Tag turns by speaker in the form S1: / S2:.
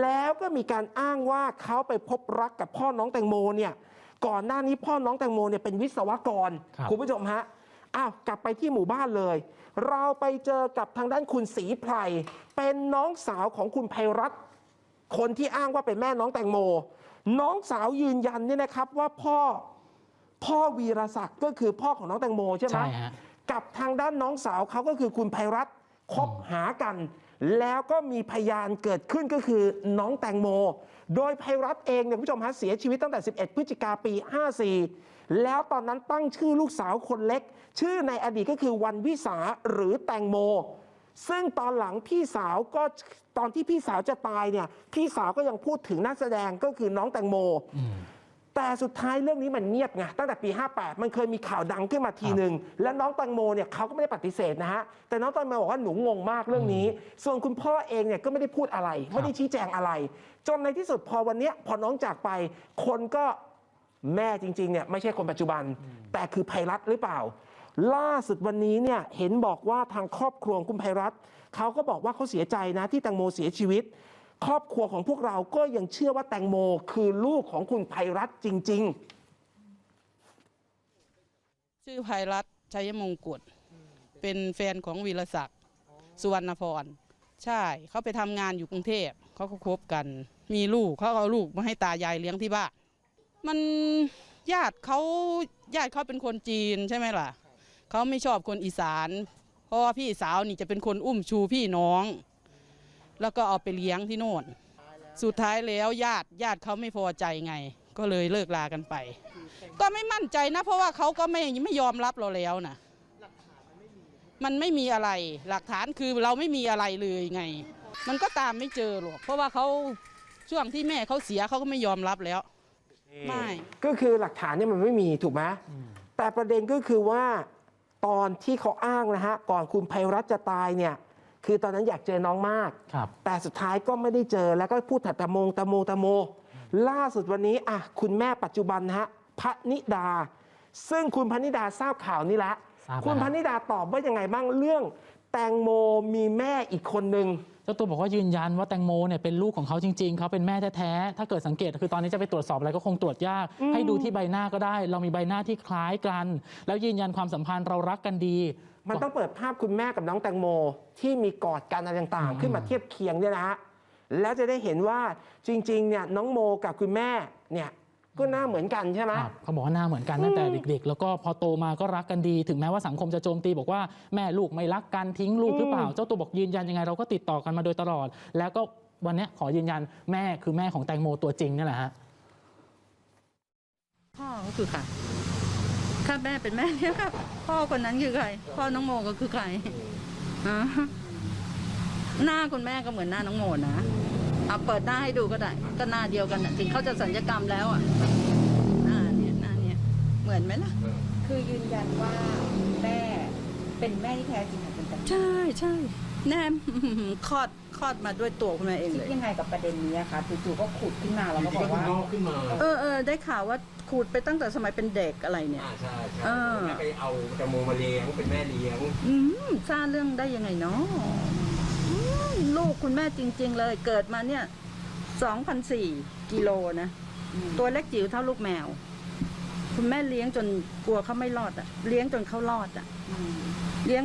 S1: แล้วก็มีการอ้างว่าเขาไปพบรักกับพ่อน้องแตงโมเนี่ยก่อนหน้านี้พ่อน้องแตงโมเนี่ยเป็นวิศวกร
S2: ครับ
S1: คุณผู้ชมฮะอ้าวกลับไปที่หมู่บ้านเลย เราไปเจอกับทางด้านคุณศรีไพรเป็นน้องสาวของคุณไพรัตน์ คนที่อ้างว่าเป็นแม่น้องแตงโม น้องสาวยืนยันเนี่ยนะครับว่าพ่อพ่อวีรศักดิ์ก็คือพ่อของน้องแตงโมใช่ไหม
S2: ใช่ฮะ
S1: กับทางด้านน้องสาวเขาก็คือคุณไพรัตน์คบหากัน แล้วก็มีพยานเกิดขึ้นก็คือน้องแตงโม โดยไพรัตน์เองเนี่ยคุณผู้ชมฮะเสียชีวิตตั้งแต่ 11 พฤศจิกาปี 54 แล้วตอนนั้นตั้งชื่อลูกสาวคนเล็ก ชื่อในอดีตก็คือวันวิสาหรือแตงโม ซึ่งตอนหลังพี่สาวก็ตอนที่พี่สาวจะตายเนี่ยพี่สาวก็ยังพูดถึงนักแสดงก็คือน้องแตงโม
S2: ม
S1: แต่สุดท้ายเรื่องนี้มันเงียบไงตั้งแต่ปี 58 มันเคยมีข่าวดังขึ้นมาทีหนึ่งและน้องแตังโมเนี่ยเขาก็ไม่ได้ปฏิเสธนะฮะแต่น้องแตังโมบอกว่าหนูงงมากเรื่องนี้ ส่วนคุณพ่อเองเนี่ยก็ไม่ได้พูดอะไร ไม่ได้ชี้แจงอะไร จนในที่สุดพอวันเนี้ยพอน้องจากไป คนก็แม่จริงๆเนี่ยไม่ใช่คนปัจจุบัน แต่คือไพรัตน์หรือเปล่า ล่าสุดวันนี้เนี่ยเห็นบอกว่าทางครอบครัวของคุณไพรัตน์เขาก็บอกว่าเขาเสียใจนะที่แตงโมเสียชีวิต ครอบครัวของพวกเราก็ยังเชื่อว่าแตงโมคือลูกของคุณไพรัตจริง ๆ
S3: ชื่อภัยรัตชัยมงกุฎเป็นแฟนของวีรศักดิ์สุวรรณพรใช่เขาไปทำงานอยู่กรุงเทพเขาก็คบกัน มีลูกเขาเอาลูกมาให้ตายายเลี้ยงที่บ้านมันญาติเขาญาติเขาเป็นคนจีนใช่ไหมล่ะเขาไม่ชอบคนอีสาน เพราะว่าพี่สาวนี่จะเป็นคนอุ้มชูพี่น้อง แล้วก็เอาไปเลี้ยงที่โน่น สุดท้ายแล้วญาติญาติเขาไม่พอใจไง ก็เลยเลิกลากันไป ก็ไม่มั่นใจนะ เพราะว่าเขาก็ไม่ไม่ยอมรับเราแล้วนะมันไม่มีอะไรหลักฐานคือเราไม่มีอะไรเลยไง มันก็ตามไม่เจอหรอกเพราะว่าเขาช่วงที่แม่เขาเสียเขาก็ไม่ยอมรับแล้ว ไม่
S1: ก็คือหลักฐานเนี่ยมันไม่มีถูกไหมแต่ประเด็นก็คือว่าตอนที่เขาอ้างนะฮะก่อนคุณไพรัตน์จะตายเนี่ย คือตอนนั้นอยากเจอน้องมาก
S2: ครับ
S1: แต่สุดท้ายก็ไม่ได้เจอแล้วก็พูดแต่ตะโมงตะโมตะโม ล่าสุดวันนี้อะคุณแม่ปัจจุบันนะฮะพระนิดา ซึ่งคุณพนิดาทราบข่าวนี้แล้ว
S2: ทราบแล้ว
S1: คุณพนิดาตอบว่ายังไงบ้างเรื่อง แตงโมมีแม่อีกคนนึง
S2: เจ้าตัวบอกว่ายืนยันว่าแตงโมเนี่ยเป็นลูกของเขาจริง ๆ เขาเป็นแม่แท้ๆ ถ้าเกิดสังเกตคือตอนนี้จะไปตรวจสอบอะไรก็คงตรวจยาก ให้ดูที่ใบหน้าก็ได้ เรามีใบหน้าที่คล้ายกัน แล้วยืนยันความสัมพันธ์เรารักกันดี
S1: มันต้องเปิดภาพคุณแม่กับน้องแตงโม ที่มีกอดกันอะไรต่างๆ ขึ้นมาเทียบเคียงเนี่ยนะฮะแล้วจะได้เห็นว่าจริงๆเนี่ยน้องโมกับคุณแม่เนี่ย ก็หน้าเหมือนกันใช่ไหม
S2: ครับเขาบอกว่าหน้าเหมือนกันตั้งแต่เด็ก ๆ แล้วก็พอโตมาก็รักกันดี ถึงแม้ว่าสังคมจะโจมตีบอกว่าแม่ลูกไม่รักกันทิ้งลูกหรือเปล่า เจ้าตัวบอกยืนยันยังไงเราก็ติดต่อกันมาโดยตลอด แล้วก็วันเนี้ยขอยืนยันแม่คือแม่ของแตงโมตัวจริงนี่แหละฮะ
S4: พ่อก็คือใครถ้าแม่เป็นแม่เนี่ยครับพ่อคนนั้นคือใคร พ่อน้องโมก็คือใครอ่าหน้าคุณแม่ก็เหมือนหน้าน้องโมนะ เอาเปิดหน้าให้ดูก็ได้ ก็หน้าเดียวกันน่ะถึงเขาจะสัญญกรรมแล้วอะหน้าเนี่ยหน้าเนี่ยเหมือนไหมล่ะ
S5: คือยืนยันว่าแม่เป็นแม่ที่แท้จริงของคุณแตงโม
S4: ใช่ใช่แน่คลอดคลอดมาด้วยตัวคุณแม่เอง
S5: คิ
S4: เล
S5: ด
S4: ย
S5: ยังไงกับประเด็นนี้อะคะจู่ๆก็ขุดขึ้นมาแล้วก็บอกว่า
S4: เออเออได้ข่าวว่าขูดไปตั้งแต่สมัยเป็นเด็กอะไรเนี่ย
S6: อ่าใช่ใช่
S4: เออ
S6: แม่ไปเอาแตงโมมาเลี้ยงเป็นแม่เลี้ยง
S4: อืมสร้างเรื่องได้ยังไงเนาะอืม ลูกคุณแม่จริง ๆ เลยเกิดมาเนี่ยสองพันสี่กิโลนะ ตัวเล็กจิ๋วเท่าลูกแมว คุณแม่เลี้ยงจนกลัวเขาไม่รอดอะเลี้ยงจนเขารอดอะเลี้ยง